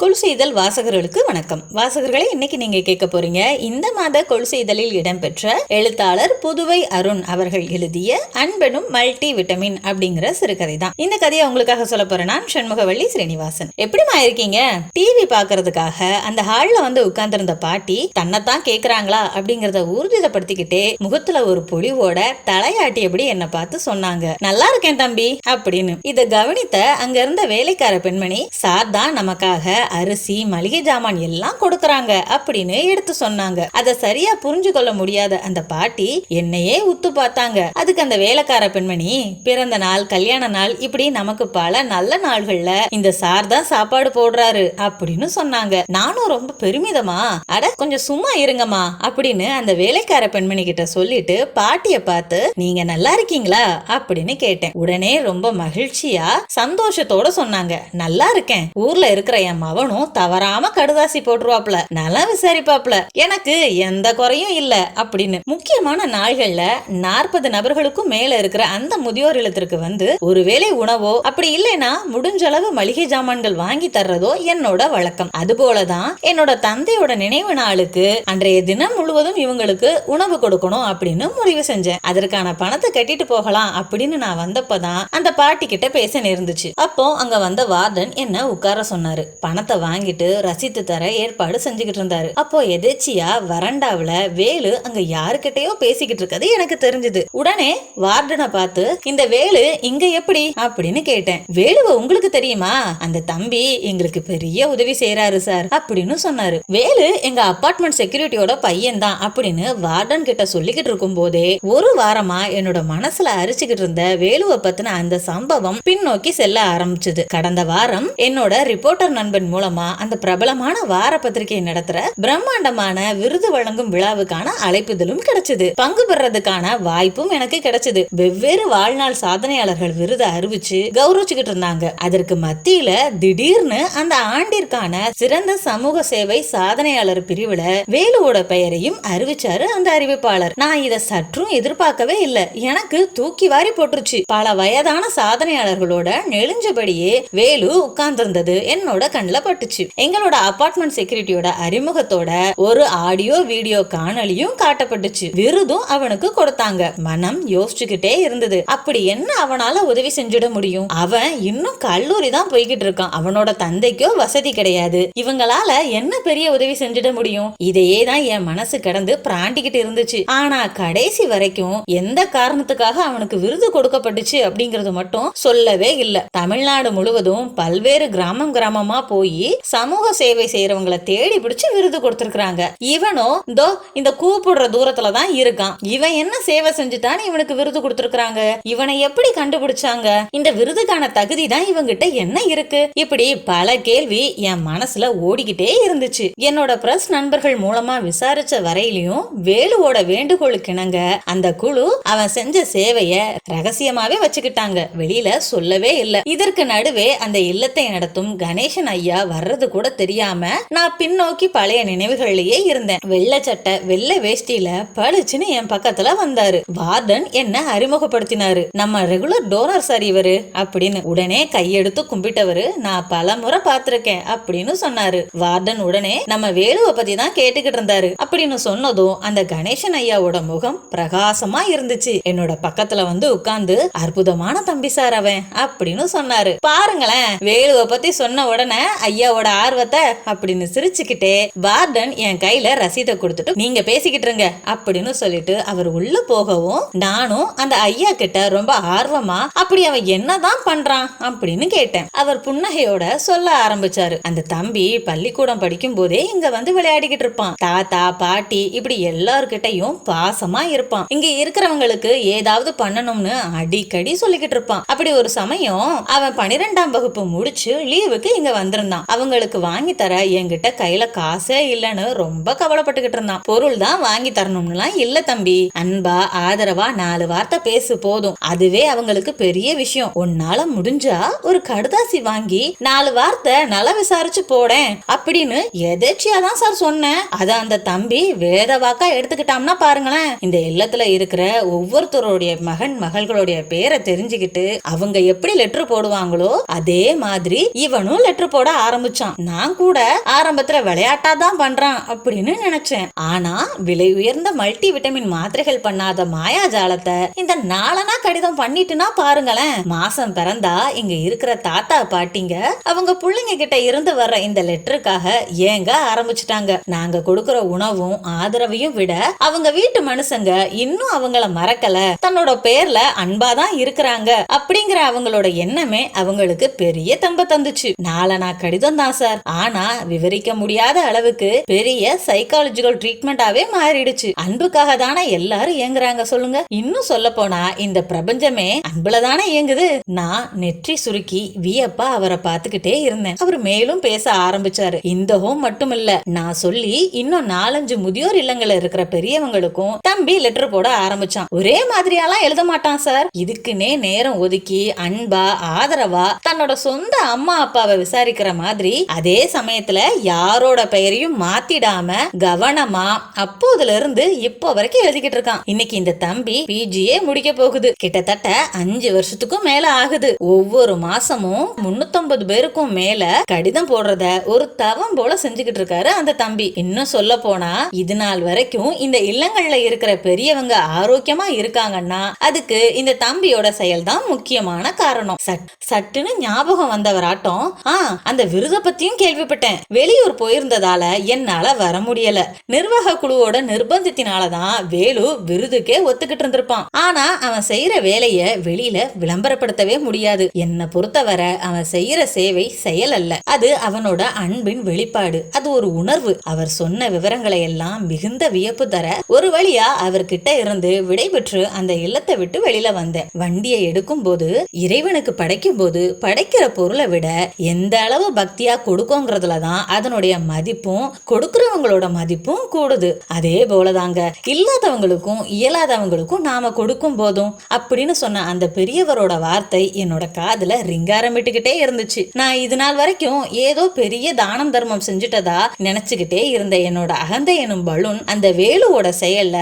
கொள்செய்தல் வாசகர்களுக்கு வணக்கம். வாசகர்களை இன்னைக்கு நீங்க கேட்க போறீங்க இந்த மாத கொள்செய்தலில் இடம்பெற்ற எழுத்தாளர் புதுவை அருண் அவர்கள் எழுதிய அன்பனும் மல்டி விட்டமின் அப்படிங்கிற சிறுகதை தான் இந்த கதையை உங்களுக்காக சொல்ல போறேன். நான் சண்முகவள்ளி ஸ்ரீனிவாசன். எப்படிமா இருக்கீங்க? டிவி பாக்குறதுக்காக அந்த ஹால்ல வந்து உட்கார்ந்திருந்த பாட்டி தன்னைத்தான் கேக்குறாங்களா? அப்படிங்கறத ஊர்ஜிதப்படுத்திக்கிட்டே முகத்துல ஒரு பொழிவோட தலையாட்டியபடி என்ன பார்த்து சொன்னாங்க. நல்லா இருக்கேன் தம்பி அப்படின்னு. இத கவனித்த அங்க இருந்த வேலைக்கார பெண்மணி சார் தான் நமக்காக அரிசி மளிகை ஜாமான் எல்லாம் கொடுக்கறாங்க அப்படின்னு எடுத்து சொன்னாங்க. அத சரியா புரிஞ்சு கொள்ள முடியாத அந்த பாட்டி என்னையே உத்து பார்த்தாங்க. அதுக்கு அந்த வேலைக்கார பெண்மணி பிறந்த நாள் கல்யாண நாள் இப்படி நமக்கு பல நல்ல நாள்கள்ல இந்த சார் தான் சாப்பாடு போடுறாரு அப்படின்னு சொன்னாங்க. நானும் ரொம்ப பெருமிதமா அட கொஞ்சம் சும்மா இருங்கம்மா அப்படின்னு அந்த வேலைக்கார பெண்மணி கிட்ட சொல்லிட்டு பாட்டிய பார்த்து நீங்க நல்லா இருக்கீங்களா? அப்படின்னு கேட்டேன். உடனே ரொம்ப மகிழ்ச்சியா சந்தோஷத்தோட சொன்னாங்க. நல்லா இருக்கேன். ஊர்ல இருக்கிற என் மவனும் தவறாம கடுதாசி போட்டுருவாப்ல. நல்லா விசாரிப்பாப்ல. எனக்கு எந்த குறையும் இல்ல அப்படின்னு. முக்கியமான நாள்கள்ல நாற்பது நபர்களுக்கும் மேல இருக்கிற அந்த முதியோர் இல்லத்திற்கு வந்து ஒருவேளை உணவோ அப்படி இல்லைன்னா முடிஞ்ச அளவு மளிகை ஜாமான்கள் வாங்கி தர்றதோ என்னோட வழக்கம். அதுபோலதான் என்னோட தந்தையோட நினைவு நாளுக்கு அன்றைய தினம் முழுவதும் இவங்களுக்கு உணவு கொடுக்கணும் அப்படின்னு முடிவு செஞ்சேன். அதற்கான பணத்தை கட்டிட்டு போகலாம் அப்படின்னு நான் வந்தப்பதான் அந்த பாட்டி கிட்ட பேச நேர்ந்துச்சு. அப்போ அங்க வந்த வார்டன் என்ன உட்கார சொன்னாரு. பணத்தை வாங்கிட்டு ரசீது தர ஏற்பாடு செஞ்சுக்கிட்டு இருந்தாரு. அப்போ எதேச்சியா வரண்டாவில வேலு அங்க யாருக்கிட்டயோ பேசிக்கிட்டு இருக்கிறது எனக்கு தெரிஞ்சது. உடனே வார்டனை பார்த்து இந்த வேலு இங்க எப்படி? அப்படின்னு கேட்டேன். வேலுவை உங்களுக்கு தெரியுமா? அந்த தம்பி எங்களுக்கு பெரிய உதவி செய்யறாரு சார் அப்படின்னு சொன்னாரு. வேலு எங்க அபார்ட்மெண்ட் செக்யூரிட்டியோட பையன் தான் அப்படின்னு வார்டன் கிட்ட சொல்லிக்கிட்டு இருக்கும் போதே ஒரு வாரமா என்னோட மனசுல அரிச்சுக்கிட்டு இருந்த வேலுவை பத்தின அந்த சம்பவம் பின்னோக்கி செல்ல ஆரம்பிச்சது. கடந்த வாரம் என்னோட ரிப்போர்ட்டர் நண்பன் மூலமா அந்த பிரபலமான வார பத்திரிகை நடத்துற பிரம்மாண்டமான விருது வழங்கும் விழாவுக்கான அழைப்புதலும் கிடைச்சது. பங்கு பெறதுக்கான வாய்ப்பும் எனக்கு கிடைச்சது. வெவ்வேறு வாழ்நாள் சாதனையாளர்கள் விருதை அறிவிச்சு கௌரவிச்சுக்கிட்டு இருந்தாங்க. அதற்கு மத்தியில திடீர்னு அந்த ஆண்டிற்கான சிறந்த சமூக சேவை சாதனையாளர் பிரிவுல வேலுவோட பெயரையும் அறிவிச்சாரு அந்த அறிவிப்பாளர். நான் இதை சற்றும் எதிர்பார்க்கவே இல்லை. எனக்கு தூக்கி வாரி போட்டுருச்சு. பல வயதான சாதனையாளர்களோட நெளிஞ்சபடியே வேலு உட்கார்ந்திருந்தது. என்னோட கண்ணில் பட்டுச்சு எங்களோட அபார்ட்மெண்ட் செக்யூரிட்டியோட அறிமுகத்தோட ஒரு ஆடியோ வீடியோ காணொலியும் காட்டப்பட்டுச்சு. விருதும் அவனுக்கு கொடுத்தாங்க. மனம் யோசிச்சுக்கிட்டே இருந்தது. அப்படி என்ன அவனால உதவி செஞ்சிட முடியும்? அவன் இன்னும் கல்லூரி தான் போய்கிட்டு இருக்கான். அவனோட தந்தைக்கோ வசதி கிடையாது. இவங்களால என்ன பெரிய உதவி செஞ்சிட முடியும்? இதையே தான் என் மனசு கடந்து பிராண்டிக்கிட்டு இருந்துச்சு. ஆனா கடைசி வரைக்கும் எந்த காரணத்துக்காக அவனுக்கு விருது கொடுக்கப்பட்டுச்சு அப்படிங்கறது மட்டும் சொல்லவே இல்ல. தமிழ்நாடு முழுவதும் பல்வேறு கிராமம் கிராமமா போய் சமூக சேவை செய்யறவங்கள தேடி பிடிச்சு விருது கொடுத்துருக்காங்க இவனோ இதோ இந்த கூப்பிடுற தூரத்துல தான் இருக்கான். இவன் என்ன சேவை செஞ்சுட்டான்னு இவனுக்கு விருது கொடுத்துருக்காங்க இவனை எப்படி கண்டுபிடிச்சாங்க? இந்த விருதுக்கான தகுதி தான் இவங்கிட்ட என்ன இருக்கு? இப்படி பல கேள்வி என் மனசுல ஓடிக்கிட்டே இருந்துச்சு. என்னோட பிரஸ் நண்பர்கள் மூலமா விசாரிச்ச வரையிலையும் வேலுவோட வேண்டுகோளுக்கு இணங்க அந்த குழு அவன் செஞ்ச சேவைய ரகசியமாவே வச்சுக்கிட்டாங்க. வெளியில சொல்லவே இல்லை. இதற்கு நடுவே அந்த இல்லத்தை நடத்தும் கணேசன் ஐயா வர்றது கூட தெரியாம நான் பின்னோக்கி பழைய நினைவுகள்லயே இருந்தேன். வெள்ளை சட்டை வெள்ளை வேஷ்டியில பளிச்சுன்னு என் பக்கத்துல வந்தாரு. வார்டன் என்ன அறிமுகப்படுத்தினாரு. நம்ம ரெகுலர் டோனர் சார் இவரு அப்படின்னு. உடனே கையெடுத்து கும்பிட்டவரு நான் பல முறை பார்த்திருக்கேன் அப்படின்னு சொன்னாரு. வார்டன் உடனே நம்ம வேலுவை பத்தி தான் கேட்டுக்கிட்டு இருந்தாரு அப்படின்னு சொன்னதும் அந்த கணேசன் ஐயாவோட முகம் பிரகாசமா இருந்துச்சு. என்னோட பக்கத்துல வந்து உட்கார்ந்து அற்புதமான தம்பி சார் அவன் அப்படின்னு சொன்னாரு. பாருங்களேன் வேலுவை பத்தி சொன்ன உடனே ஐயாவோட ஆர்வத்தை அப்படின்னு சிரிச்சுக்கிட்டே வார்டன் என் கையில ரசீதை கொடுத்துட்டு நீங்க பேசிக்கிட்டு இருங்க அப்படின்னு சொல்லிட்டு அவர் உள்ள போகவும் நானும் அந்த ஐயா கிட்ட ரொம்ப ஆர்வமா அப்படி அவன் என்னதான் பண்றான்? அப்படின்னு கேட்டேன். அவர் புன்னகையோட சொல்ல ஆரம்பிச்சாரு. அந்த தம்பி பள்ளிக்கூடம் படிக்கும் போதே இங்க வந்து விளையாடிக்கிட்டு இருப்பான். தாத்தா பாட்டி இப்படி எல்லார்கிட்டயும் பாசமா இருப்பான். இங்க இருக்கிறவங்களுக்கு ஏதாவது பண்ணணும்னு அடிக்கடி சொல்லிக்கிட்டு இருப்பான். அப்படி ஒரு சமயம் அவன் பனிரெண்டாம் வகுப்பு முடிச்சு லீவுக்கு இங்க வந்திருந்தான். அவங்களுக்கு வாங்கி தர என்கிட்ட கையில காசே இல்லைன்னு ரொம்ப கவலைப்பட்டுக்கிட்டு இருந்தான். பொருள் தான் வாங்கி தரணும்னுலாம் இல்ல தம்பி. அன்பா ஆதரவா நாலு வார்த்தை பேசு போதும். அதுவே அவங்களுக்கு பெரிய விஷயம். உன்னால முடிஞ்சா ஒரு கடுதாசி வாங்கி நாலு வார்த்தை நல விசாரிச்சு போடேன் அப்படின்னு எதேச்சியா தான் சார் சொன்னேன். அத அந்த தம்பி வேத வாக்கா எடுத்துக்கிட்டாம்னா பாருங்களேன். இந்த இல்லத்துல இருக்கிற ஒவ்வொருத்தருடைய மகன் மகள்களுடைய பேரை தெரிஞ்சுக்கிட்டு அவங்க எப்படி லெட்டர் போடுவாங்களோ அதே மாதிரி இவனும் லெட்டர் போட ஆரம்பிச்சான். நான் கூட ஆரம்பத்துல விளையாட்டா தான் பண்றான் அப்படின்னு நினைச்சேன். ஆனா விலை உயர்ந்த மல்டி விட்டமின் மாத்திரைகள் பண்ணாத மாயாஜாலத்தை இந்த நாளனா கடிதம் பண்ணிட்டுனா பாருங்களேன். மாசம் பிறந்தா இங்க இருக்கிற தாத்தா பாட்டிங்க அவங்க பிள்ளைங்க கிட்ட இருந்து வர்ற இந்த லெட்டருக்காக ஏங்க ஆரம்பிச்சிட்டாங்க. நாங்க கொடுக்கிற உணவும் ஆதரவையும் விட அவங்க வீட்டு மனுஷங்க இன்னும் அவங்கள மறக்கல. தன்னோட பேர்ல அன்பாதான் இருக்கிறாங்க. அப்படிங்கிற அவங்களோட எண்ணமே அவங்களுக்கு பெரிய தம்ப தந்துச்சு. நாளனா கடிதம் தான் சார். ஆனா விவரிக்க முடியாத அளவுக்கு பெரிய சைக்காலஜிக்கல் ட்ரீட்மெண்டாவே மாறிடுச்சு. அன்புக்காக தானே எல்லாரும் இயங்குறாங்க சொல்லுங்க. இன்னும் சொல்ல போனா இந்த பிரபஞ்சமே அன்புல தானே இயங்குது. நான் நெற்றி சுருக்கி வியப்பா அவரை பார்த்துக்கிட்டே இருந்தேன். அவர் மேலும் பேச ஆரம்பிச்சாரு. இந்த ஹோம் மட்டும் இல்ல நான் சொல்லி இன்னும் நாலஞ்சு முதியோர் இல்லங்கள்ல இருக்கிற பெரியவங்களுக்கும் தம்பி லெட்டர் போட ஆரம்பிச்சான். ஒரே மாதிரியாலாம் எழுத மாட்டான் சார். இதுக்குன்னே நேரம் ஒதுக்கி அன்பா ஆதரவா தன்னோட சொந்த அம்மா அப்பாவை விசாரிக்கிற மாதிரி அதே சமயத்துல யாரோட பெயரையும் மாத்திடாம கவனமா அப்போதுல இருந்து இப்போ வரைக்கும் எழுதிக்கிட்டு இருக்கான். இன்னைக்கு இந்த தம்பி பிஜியே முடிக்க போகுது. கிட்டத்தட்ட அஞ்சு வருஷத்துக்கும் மேல ஆகுது. ஒவ்வொரு மாசமும் முன்னூத்தொன்பது பேருக்கும் மேல கடிதம் போடுறத ஒரு தவம் போல செஞ்சுக்கிட்டு இருக்காரு அந்த தம்பி. இன்னும் சொல்ல போனா இது நாள் வரைக்கும் இந்த இல்லங்கள்ல இருக்கிற பெரியவங்க ஆரோக்கியமா இருக்காங்கன்னா அதுக்கு இந்த தம்பியோட செயல் தான் முக்கியமான காரணம். சட் சட்டுன்னு ஞாபகம் வந்தவராட்டம் ஆ அந்த விருதை பத்தியும் கேள்விப்பட்டேன். வெளியூர் போயிருந்ததால என்னால வர முடியல. நிர்வாக குழுவோட நிர்பந்தத்தினாலதான் வேலு விருதுக்கே ஒத்துக்கிட்டு இருந்திருப்பான். ஆனா அவன் செய்யற வேலைய வெளியில விளம்பரப்படுத்தவே முடியாது. என்ன பொறுத்தவரை அவன் செய்யற சேவை செயல் அல்ல. அது அவனோட அன்பின் வெளிப்பாடு. அது ஒரு உணர்வு. அவர் சொன்ன விவரங்களை எல்லாம் மிகுந்த வியப்பு தர ஒரு வழியா அவர்கிட்ட இருந்து விடைபெற்று அந்த இல்லத்தை விட்டு வெளியில வந்தேன். வண்டியை எடுக்கும் போது இறைவனுக்கு படைக்கும் போது படைக்கிற பொருளை விட எந்த அளவு பக்தியா கொடுக்கோங்கிறதுல தான் அதனுடைய மதிப்பும் கொடுக்கறவங்களோட மதிப்பும் கூடுது. அதே போலதாங்க இல்லாதவங்களுக்கும் இயலாதவங்களுக்கும் நாம கொடுக்கும் போதும். அப்படின்னு சொன்ன அந்த பெரியவரோட வார்த்தை என்னோட காதுல ரிங்காரமிட்டுக்கிட்டே இருந்துச்சு. நான் இது நாள் வரைக்கும் ஏதோ பெரிய தானம் தர்மம் செஞ்சுட்டதா நினைச்சுக்கிட்டே இருந்த என்னோட அகந்தை எனும் பலூன் அந்த வேலுவோட செயல்ல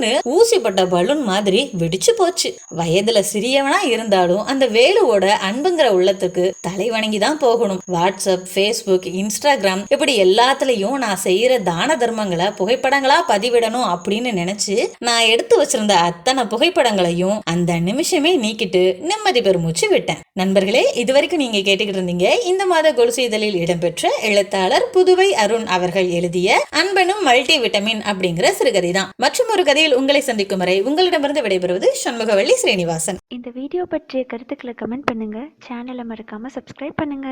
சட்டுன்னு ஊசிப்பட்ட பலூன் மாதிரி வெடிச்சு போச்சு. வயதுல சிறியவனா இருந்தாலும் அந்த வேலுவோட அன்புங்கிற உள்ளத்துக்கு தலை வணங்கி தான் போகணும். வாட்ஸ்அப் ஃபேஸ்புக் இன்ஸ்டாகிராம் இப்படி எல்லாத்துலயும் நான் செய்யற தான தர்மங்களை புகைப்படங்களா பதிவிடணும் அப்படின்னு நினைச்சு நான் எடுத்து வச்சிருந்த அத்தனை புகைப்படங்களையும் அந்த நிமிஷமே நீக்கிட்டு நிம்மதி பெருமூச்சு விட்டேன். நண்பர்களே இதுவரைக்கும் நீங்க கேட்டுக்கிட்டு இருந்தீங்க இந்த மாத கொலுசு இதழில் இடம்பெற்ற எழுத்தாளர் புதுவை அருண் அவர்கள் எழுதிய அன்பனும் மல்டி விட்டமின் அப்படிங்கிற சிறுகதை தான் மற்றும் ஒரு கதையில் உங்களை சந்திக்கும் வரை உங்களிடமிருந்து விடைபெறுவது சண்முகவள்ளி ஸ்ரீனிவாசன். இந்த வீடியோ பற்றிய கருத்துக்களை கமெண்ட் பண்ணுங்க. சேனலை மறக்காம சப்ஸ்கிரைப் பண்ணுங்க.